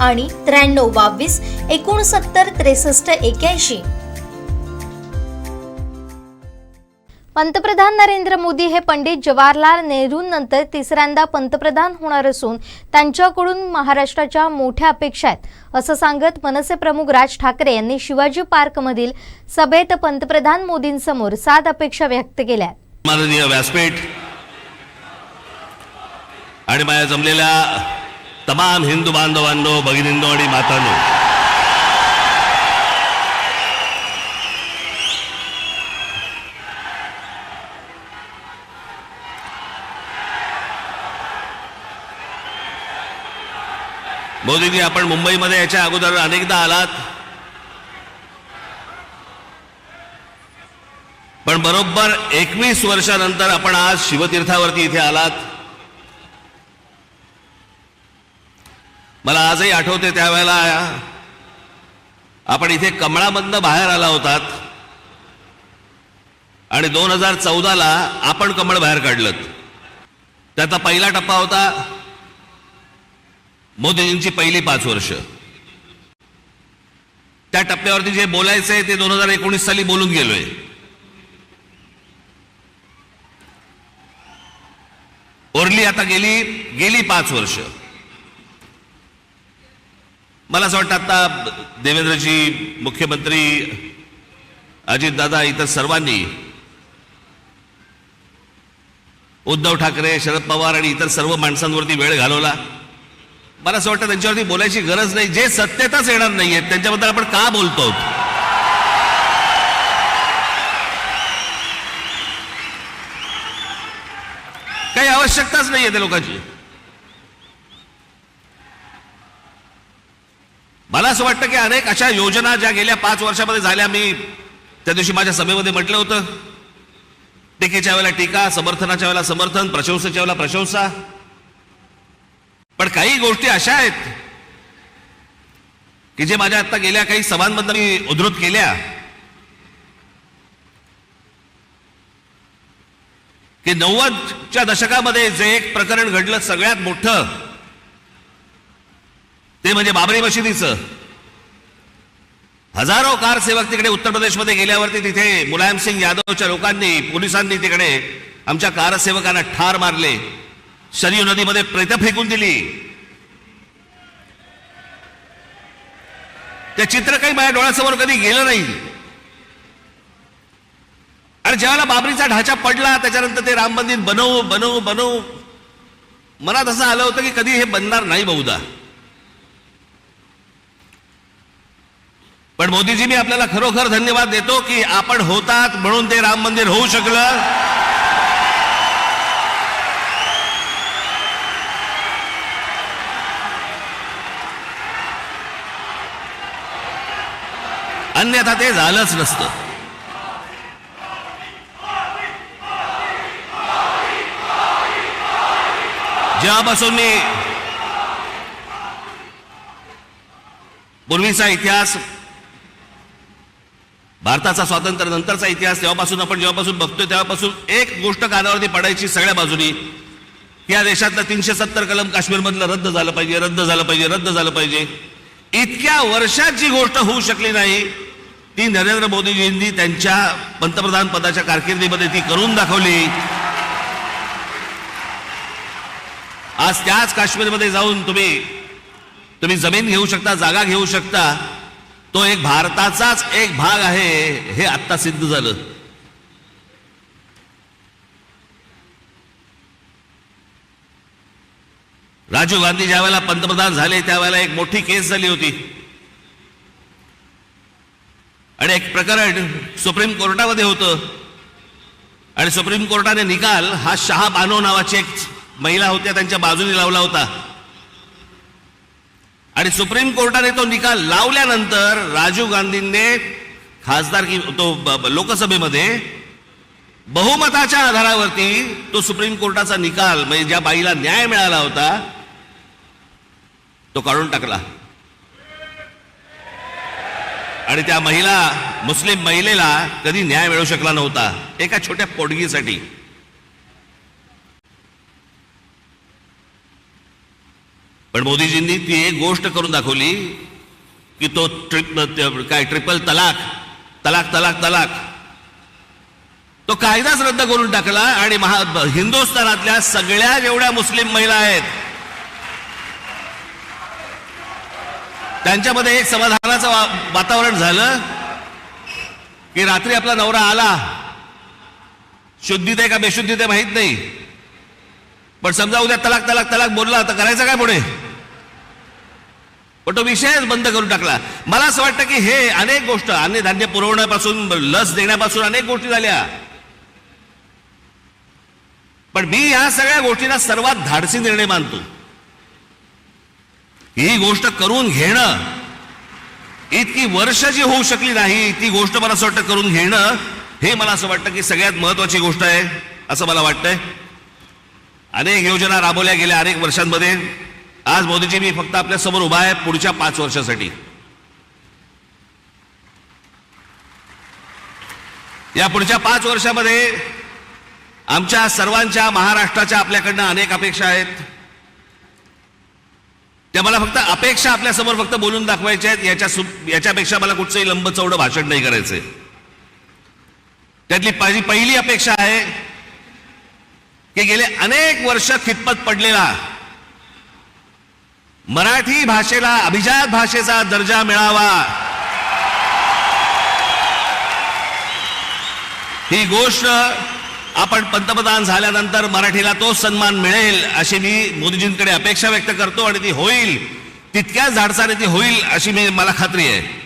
आणि त्र्याण्णव बावीस एकोणसत्तर त्रेसष्ट एक्याऐंशी. पंतप्रधान नरेंद्र मोदी हे पंडित जवाहरलाल नेहरूंनंतर तिसऱ्यांदा पंतप्रधान होणार असून त्यांच्याकडून महाराष्ट्राच्या मोठ्या अपेक्षा आहेत. असं सांगत मनसे प्रमुख राज ठाकरे यांनी शिवाजी पार्कमधील सभेत पंतप्रधान मोदींसमोर सात अपेक्षा व्यक्त केल्या माननीय व्यासपीठ आणि माझ्या जमलेल्या तमाम हिंदू बांधवांनो भगिनींनो आणि मातांनो. मोदीजी आपण मुंबईमध्ये याच्या अगोदर अनेकदा आलात. पण बरोबर एकवीस वर्षानंतर आपण आज शिवतीर्थावरती इथे आलात मला आजही आठवते त्यावेळेला. आपण इथे कमळामधनं बाहेर आला होतात. आणि दोन हजार चौदाला आपण कमळ बाहेर काढलं त्याचा पहिला टप्पा होता मोदीजींची पहिली पाच वर्ष. त्या टप्प्यावरती जे बोलायचंय ते दोन हजार एकोणीस साली बोलून गेलोय. ओरली आता गेली गेली पाच वर्ष. मला असं वाटतं आता देवेंद्रजी मुख्यमंत्री अजितदादा इतर सर्वांनी उद्धव ठाकरे शरद पवार आणि इतर सर्व माणसांवरती वेळ घालवला. मला असं वाटतं त्यांच्यावरती बोलायची गरज नाही. जे सत्यताच येणार नाहीये त्यांच्याबद्दल आपण का बोलतो? काही आवश्यकताच नाहीये त्या लोकांची. मला असं वाटतं की अनेक अशा योजना ज्या गेल्या पाच वर्षामध्ये झाल्या मी त्या दिवशी माझ्या सभेमध्ये म्हटलं होतं. टीकेच्या वेळेला टीका समर्थनाच्या वेळेला समर्थन प्रशंसेच्या वेळेला प्रशंसा. पण काही गोष्टी अशा आहेत की जे माझ्या आता गेल्या काही सभांमधनं मी उद्धृत केल्या. की नव्वदच्या दशकामध्ये जे एक प्रकरण घडलं सगळ्यात मोठं ते म्हणजे बाबरी मशिदीचं. हजारो कार सेवक तिकडे उत्तर प्रदेशमध्ये गेल्यावरती तिथे मुलायम सिंग यादवच्या लोकांनी पोलिसांनी तिकडे आमच्या कारसेवकांना ठार मारले. सरयू नदीमध्ये प्रेत फेकून दिली. ते चित्र काही माझ्या डोळ्यासमोर कधी गेलं नाही. आणि ज्यावेळेला बाबरीचा ढाचा पडला त्याच्यानंतर ते राम मंदिर बनवू बनवू बनवू. मनात असं आलं होतं की कधी हे बनणार नाही बहुधा. पण मोदीजी मी आपल्याला खरोखर धन्यवाद देतो की आपण होतात म्हणून ते राम मंदिर होऊ शकलं. अन्यथा ते झालंच नसतं. जेव्हापासून मी पूर्वीचा इतिहास भारताचा स्वातंत्र्य नंतरचा इतिहास तेव्हापासून आपण जेव्हापासून बघतोय तेव्हापासून एक गोष्ट कानावरती पडायची सगळ्या बाजूनी. या देशातलं तीनशे सत्तर कलम काश्मीरमधलं रद्द झालं पाहिजे रद्द झालं पाहिजे रद्द झालं पाहिजे. इतक्या वर्षात जी गोष्ट होऊ शकली नाही ती नरेंद्र मोदीजींनी त्यांच्या पंतप्रधान पदाच्या कारकिर्दीमध्ये ती करून दाखवली. आज त्याच काश्मीरमध्ये जाऊन तुम्ही तुम्ही जमीन घेऊ शकता जागा घेऊ शकता. तो एक भारताचाच एक भाग आहे. हे आत्ता सिद्ध झालं. राजीव गांधी ज्यावेळेला पंतप्रधान झाले त्यावेळेला एक मोठी केस झाली होती. आणि एक प्रकरण सुप्रीम कोर्टामध्ये होतं. आणि सुप्रीम कोर्टाने निकाल हा शहा बानो नावाची एक महिला होत्या त्यांच्या बाजूने लावला होता. आणि सुप्रीम कोर्टाने तो निकाल लावल्यानंतर राजीव गांधींनी खासदार की तो लोकसभेमध्ये बहुमताच्या आधारावरती तो सुप्रीम कोर्टाचा निकाल म्हणजे ज्या बाईला न्याय मिळाला होता तो काढून टाकला. आणि त्या महिला मुस्लिम महिलेला कधी न्याय मिळू शकला नव्हता एका छोट्या पोटगीसाठी. पण मोदीजींनी ती एक गोष्ट करून दाखवली की तो ट्रिप काय ट्रिपल तलाक तलाक तलाक तलाक. तो कायदाच रद्द करून टाकला आणि महा हिंदुस्थानातल्या सगळ्या जेवढ्या मुस्लिम महिला आहेत त्यांच्यामध्ये एक समाधानाचं वा- वातावरण झालं की रात्री आपला नवरा आला. शुद्धीत आहे का बेशुद्धीत आहे माहीत नाही. पण समजा उद्या तलाक तलाक तलाक बोलला तर करायचं काय पुढे? पण तो विषयच बंद करून टाकला. मला असं वाटतं की हे अनेक गोष्ट अन्य धान्य पुरवण्यापासून लस देण्यापासून अनेक गोष्टी झाल्या. पण मी या सगळ्या गोष्टींना सर्वात धाडसी निर्णय मानतो. ही गोष्ट करून घेणं इतकी वर्ष जी होऊ शकली नाही ती गोष्ट मला असं वाटतं करून घेणं हे मला असं वाटतं की सगळ्यात महत्वाची गोष्ट आहे असं मला वाटतंय. अनेक योजना राबवल्या गेल्या अनेक वर्षांमध्ये. आज मोदीजी मी फक्त आपल्यासमोर उभा आहे पुढच्या पाच वर्षासाठी. या पुढच्या पाच वर्षामध्ये आमच्या सर्वांच्या महाराष्ट्राच्या आपल्याकडनं अनेक अपेक्षा आहेत. त्या मला फक्त अपेक्षा आपल्यासमोर फक्त बोलून दाखवायच्या आहेत. याच्या सु- याच्यापेक्षा मला कुठचंही लंबचौडं भाषण नाही करायचंय. त्यातली माझी पहिली अपेक्षा आहे की गेले अनेक वर्ष खितपत पडलेला. मराठी भाषेला अभिजात भाषेचा दर्जा मिळावा. ही गोष्ट आपण पंतप्रधान झाल्यानंतर मराठीला तो सन्मान मिळेल अशी मी मोदीजींकडे अपेक्षा व्यक्त करतो आणि ती होईल. तितक्याच धाडसाने ती होईल अशी मी मला खात्री आहे.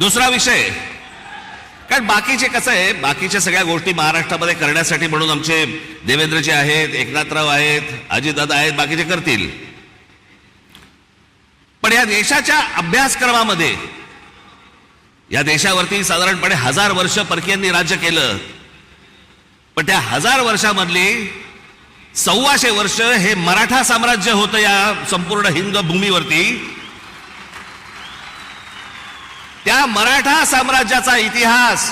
दुसरा विषय. कारण बाकीचे कसं आहे बाकीच्या सगळ्या गोष्टी महाराष्ट्रामध्ये करण्यासाठी म्हणून आमचे देवेंद्रजी आहेत एकनाथराव आहेत अजितदादा आहेत बाकीचे करतील. पण या देशाच्या अभ्यासक्रमामध्ये या देशावरती साधारणपणे हजार वर्ष परकीयांनी राज्य केलं. पण त्या हजार वर्षामधली सव्वाशे वर्ष हे मराठा साम्राज्य होतं या संपूर्ण हिंद भूमीवरती. त्या मराठा साम्राज्याचा इतिहास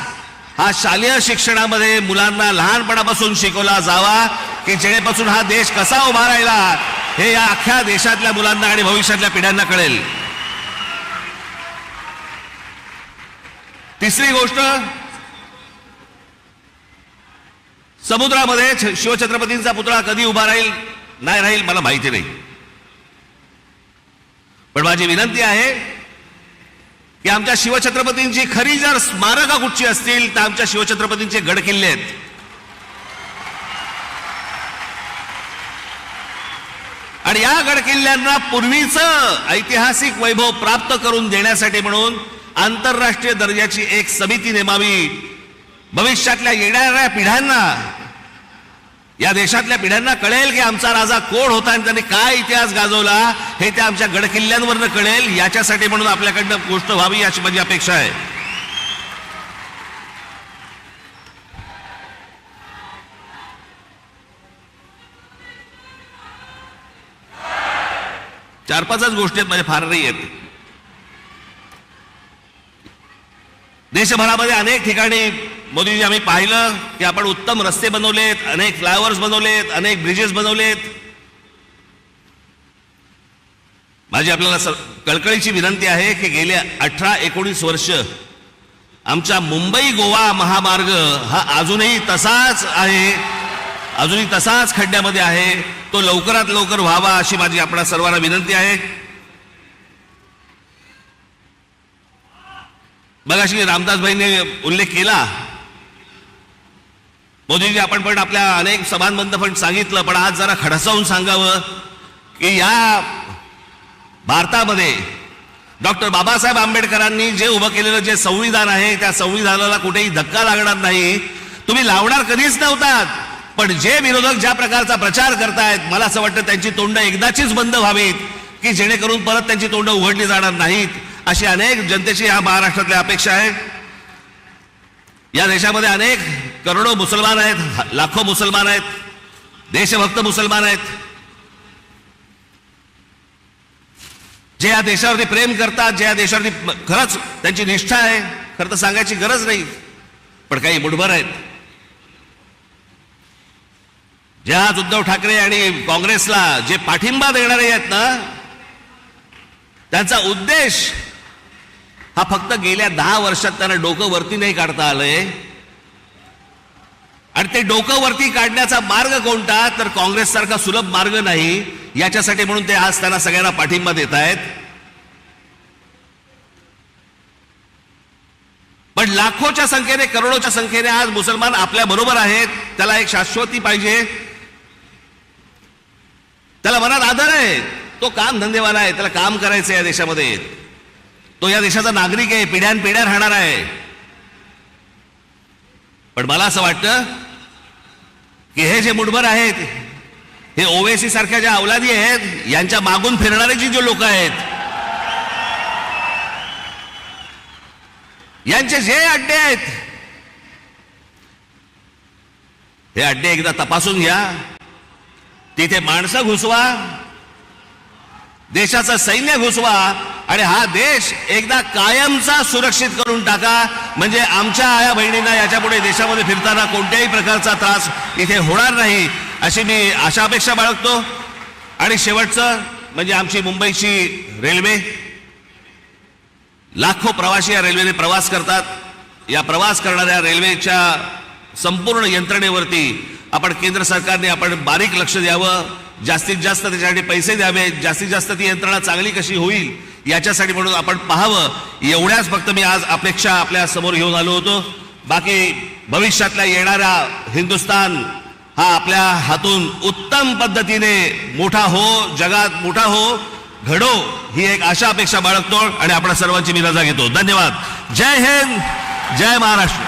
हा शालेय शिक्षणामध्ये मुलांना लहानपणापासून शिकवला जावा की जेणेपासून हा देश कसा उभा राहिला हे या अख्ख्या देशातल्या मुलांना आणि भविष्यातल्या पिढ्यांना कळेल. तिसरी गोष्ट समुद्रामध्ये शिवछत्रपतींचा पुतळा कधी उभा राहील नाही राहील मला माहिती नाही. पण माझी विनंती आहे की आमच्या शिवछत्रपतींची खरी जर स्मारका कुठची असतील तर आमच्या शिवछत्रपतींचे गड किल्ले आहेत. आणि या गड किल्ल्यांना पूर्वीचं ऐतिहासिक वैभव प्राप्त करून देण्यासाठी म्हणून आंतरराष्ट्रीय दर्जाची एक समिती नेमावी. भविष्यातल्या येणाऱ्या पिढ्यांना या देशातल्या पिढ्यांना कळेल की आमचा राजा कोण होता आणि त्यांनी काय इतिहास गाजवला हे त्या आमच्या गडकिल्ल्यांवरनं कळेल. याच्यासाठी म्हणून आपल्याकडनं गोष्ट व्हावी अशी माझी अपेक्षा आहे. चार पाचच गोष्टी आहेत माझ्या फार नाही आहेत. देशभरामध्ये अनेक ठिकाणी मोदीजी आम्ही पाहिलं की आपण उत्तम रस्ते बनवलेत अनेक फ्लायओव्हर्स बनवलेत अनेक ब्रिजेस बनवलेत. माझी आपल्याला कळकळीची विनंती आहे की गेल्या अठरा एकोणीस वर्ष आमचा मुंबई गोवा महामार्ग हा अजूनही तसाच आहे अजूनही तसाच खड्ड्यामध्ये आहे. तो लवकरात लवकर व्हावा अशी माझी आपणा सर्वांना विनंती आहे. बघा श्री रामदासभाईंनी उल्लेख केला मोदीजी आपण पण आपल्या अनेक सभांमधनं पण सांगितलं पण आज जरा खडसावून सांगावं की या भारतामध्ये डॉक्टर बाबासाहेब आंबेडकरांनी जे उभं केलेलं जे संविधान आहे त्या संविधानाला कुठेही धक्का लागणार नाही. तुम्ही लावणार कधीच नव्हतात पण जे विरोधक ज्या प्रकारचा प्रचार करतायत मला असं वाटतं त्यांची तोंड एकदाचीच बंद व्हावीत की जेणेकरून परत त्यांची तोंड उघडली जाणार नाहीत अशी अनेक जनतेची या महाराष्ट्रातल्या अपेक्षा आहे. या देशामध्ये अनेक करोडो मुसलमान आहेत लाखो मुसलमान आहेत देशभक्त मुसलमान आहेत. जे या देशावरती प्रेम करतात जे या देशावरती खरंच त्यांची निष्ठा आहे खरं तर सांगायची गरज नाही पण काही मुठभर आहेत. जे आज उद्धव ठाकरे आणि काँग्रेसला जे पाठिंबा देणारे आहेत ना त्यांचा उद्देश हा फक्त गेल्या दहा वर्षात त्यांना डोकं वरती नाही काढता आलंय आणि ते डोकं वरती काढण्याचा मार्ग कोणता? तर काँग्रेस सारखा सुलभ मार्ग नाही. याच्यासाठी म्हणून ते आज त्यांना सगळ्यांना पाठिंबा देत आहेत. पण लाखोच्या संख्येने करोडोच्या संख्येने आज मुसलमान आपल्या बरोबर आहेत. त्याला एक शाश्वती पाहिजे. त्याला मनात आदर आहे. तो काम धंदेवाला आहे. त्याला काम करायचं या देशामध्ये. तो या देशाचा नागरिक आहे. पिढ्यान पिढ्या राहणार आहे. पण मला असं वाटतं की हे जे मुठभर आहेत हे ओवेसी सारख्या ज्या अवलादी आहेत यांच्या मागून फिरणारे जी जे लोक आहेत यांचे जे अड्डे आहेत हे अड्डे एकदा तपासून घ्या. तिथे माणसं घुसवा देशाचं सैन्य घुसवा आणि हा देश एकदा कायमचा सुरक्षित करून टाका. म्हणजे आमच्या आया बहिणींना याच्यापुढे देशामध्ये फिरताना कोणत्याही प्रकारचा त्रास इथे होणार नाही अशी मी आशा अपेक्षा बाळगतो. आणि शेवटचं म्हणजे आमची मुंबईची रेल्वे. लाखो प्रवासी या रेल्वेने प्रवास करतात. या प्रवास करणाऱ्या रेल्वेच्या संपूर्ण यंत्रणेवरती आपण केंद्र सरकारने आपण बारीक लक्ष द्यावं. जास्तीत जास्त त्याच्यासाठी पैसे द्यावे जास्तीत जास्त ती यंत्रणा चांगली कशी होईल याच्यासाठी म्हणून आपण पाहावं. एवढ्याच फक्त मी आज अपेक्षा आपल्यासमोर घेऊन आलो होतो. बाकी भविष्यातल्या येणारा हिंदुस्तान हा आपल्या हातून उत्तम पद्धतीने मोठा हो जगात मोठा हो घडो ही एक आशा अपेक्षा बाळगतो आणि आपल्या सर्वांची मी रजा घेतो. धन्यवाद. जय हिंद जय महाराष्ट्र.